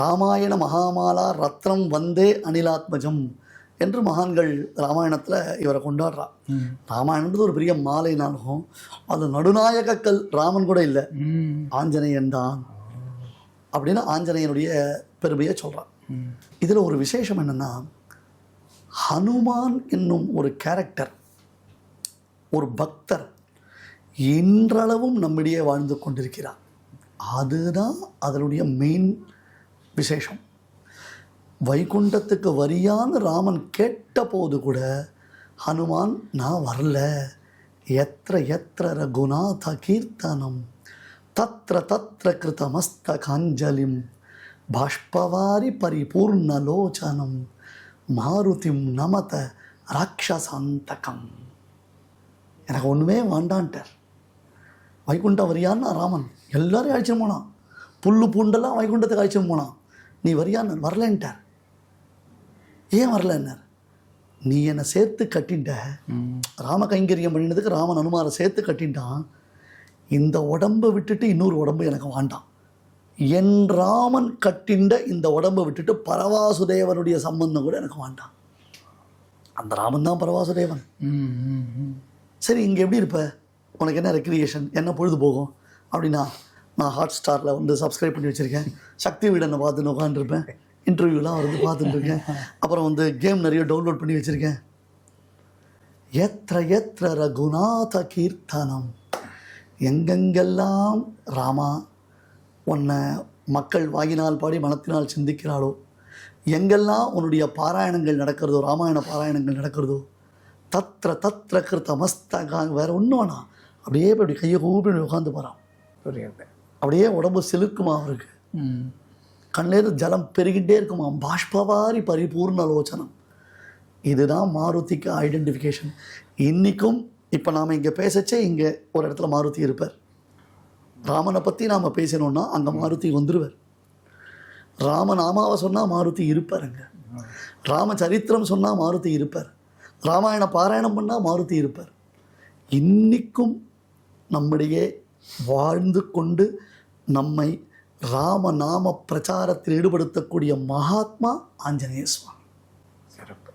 ராமாயண மகாமாலா ரத்னம் வந்தே அனிலாத்மஜம் என்று மகான்கள் ராமாயணத்தில் இவரை கொண்டாடுறா. ராமாயணன்றது ஒரு பெரிய மாலைனாலும் அது நடுநாயக கல் ராமன் கூட இல்லை. ஆஞ்சநேயன் தான் அப்படின்னு ஆஞ்சநேயனுடைய பெருமையை சொல்கிறான் இதில் ஒரு விசேஷம் என்னென்னா ஹனுமான் என்னும் ஒரு கேரக்டர் ஒரு பக்தர் இன்றளவும் நம்மிடையே வாழ்ந்து கொண்டிருக்கிறார். அதுதான் அதனுடைய மெயின் விசேஷம். வைகுண்டத்துக்கு வரியான்னு ராமன் கேட்டபோது கூட ஹனுமான் நான் வரல. எத்திர எத்திர ரகுநாத கீர்த்தனம். தத்ர தத்ர கிருதமஸ்த காஞ்சலிம். பாஷ்பவாரி பரிபூர்ணலோச்சனம் மாருதிம் நமத ராட்சசாந்தகம். எனக்கு ஒன்றுமே வேண்டான்ட்டார். வைகுண்டம் வரியான்னு ராமன் எல்லாரையும் அழைச்சிட்டு போனான். புல்லு பூண்டெல்லாம் வைகுண்டத்துக்கு அழைச்சிட்டு போனான். நீ வரியான்னு வரலன்ட்டார். ஏன் வரலன்னார்? நீ என்னை சேர்த்து கட்டிட்ட. ராம கைங்கரியம் பண்ணினதுக்கு ராமன் அனுமாரை சேர்த்து கட்டின்ட்டான் இந்த உடம்பை விட்டுட்டு இன்னொரு உடம்பு எனக்கு வேண்டாம். என் ராமன் கட்டிண்ட இந்த உடம்பை விட்டுட்டு பரவாசுதேவனுடைய சம்பந்தம் கூட எனக்கு வேண்டாம். அந்த ராமன் தான் பரவாசுதேவன். சரி இங்கே எப்படி இருப்ப? உனக்கு என்ன ரெக்ரியேஷன் என்ன பொழுது போகும் அப்படின்னா நான் ஹாட் ஸ்டாரில் வந்து சப்ஸ்கிரைப் பண்ணி வச்சுருக்கேன். சக்தி வீடனை பார்த்துன்னு உட்காந்துருப்பேன் இன்டர்வியூலாம் வந்து பார்த்துட்டுருக்கேன் அப்புறம் வந்து கேம் நிறைய டவுன்லோட் பண்ணி வச்சுருக்கேன். எத்திர எத்திர ரகுநாத கீர்த்தனம். எங்கெங்கெல்லாம் ராமா உன்னை மக்கள் வாயினால் பாடி மனத்தினால் சிந்திக்கிறாளோ எங்கெல்லாம் உன்னுடைய பாராயணங்கள் நடக்கிறதோ ராமாயண பாராயணங்கள் நடக்கிறதோ தத்ர தத்ர கிருத்த மஸ்தகா வேற ஒன்றும் வேணாம். அப்படியே இப்படி கையை கூப்பி உட்காந்து போகிறான் புரியுது. அப்படியே உடம்பு சிலுக்குமா அவருக்கு? கண்ணிலேருந்து ஜலம் பெருகிட்டே இருக்குமா? பாஷ்பவாரி பரிபூர்ண லோச்சனம். இதுதான் மாருதிக்கு ஐடென்டிஃபிகேஷன் இன்றைக்கும் இப்போ நாம் இங்கே பேசச்சே இங்கே ஒரு இடத்துல மாருதி இருப்பார். ராமனை பற்றி நாம் பேசினோன்னா அங்கே மாருதி வந்துடுவார் ராமநாமாவை சொன்னால் மாருதி இருப்பார் அங்கே ராமச்சரித்திரம் சொன்னால் மாருதி இருப்பார். ராமாயண பாராயணம் பண்ணால் மாருதி இருப்பார். இன்னிக்கும் நம்முடைய வாழ்ந்து கொண்டு நம்மை ராமநாம பிரச்சாரத்தில் ஈடுபடுத்தக்கூடிய மகாத்மா ஆஞ்சநேய சுவாமி.